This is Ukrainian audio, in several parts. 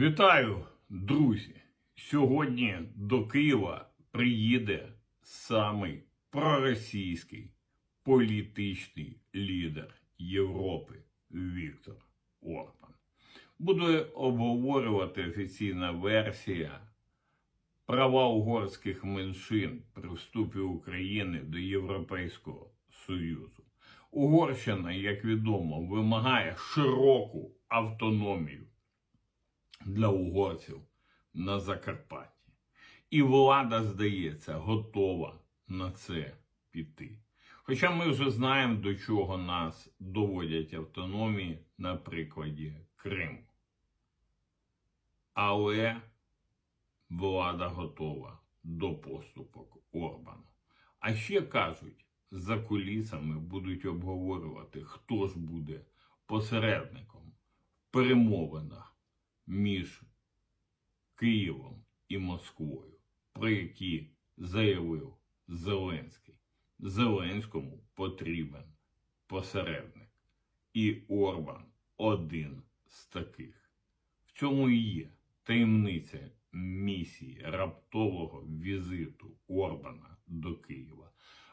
Вітаю, друзі! Сьогодні до Києва приїде самий проросійський політичний лідер Європи Віктор Орбан. Буде обговорювати офіційна версія права угорських меншин при вступі України до Європейського Союзу. Угорщина, як відомо, вимагає широку автономію для угорців на Закарпатті. І влада, здається, готова на це піти. Хоча ми вже знаємо, до чого нас доводять автономії на прикладі Криму. Але влада готова до поступок Орбана. А ще кажуть, за кулісами будуть обговорювати, хто ж буде посередником в перемовинах між Києвом і Москвою, про які заявив Зеленський. Зеленському потрібен посередник. І Орбан один з таких. В цьому і є таємниця місії раптового візиту Орбана до Києва.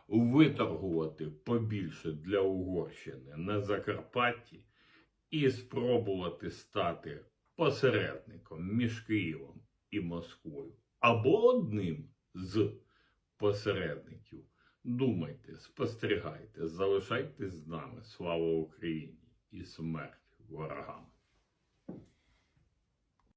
Виторгувати побільше для Угорщини на Закарпатті і спробувати стати посередником між Києвом і Москвою або одним з посередників. Думайте, спостерігайте, залишайтесь з нами. Слава Україні і смерть ворогам!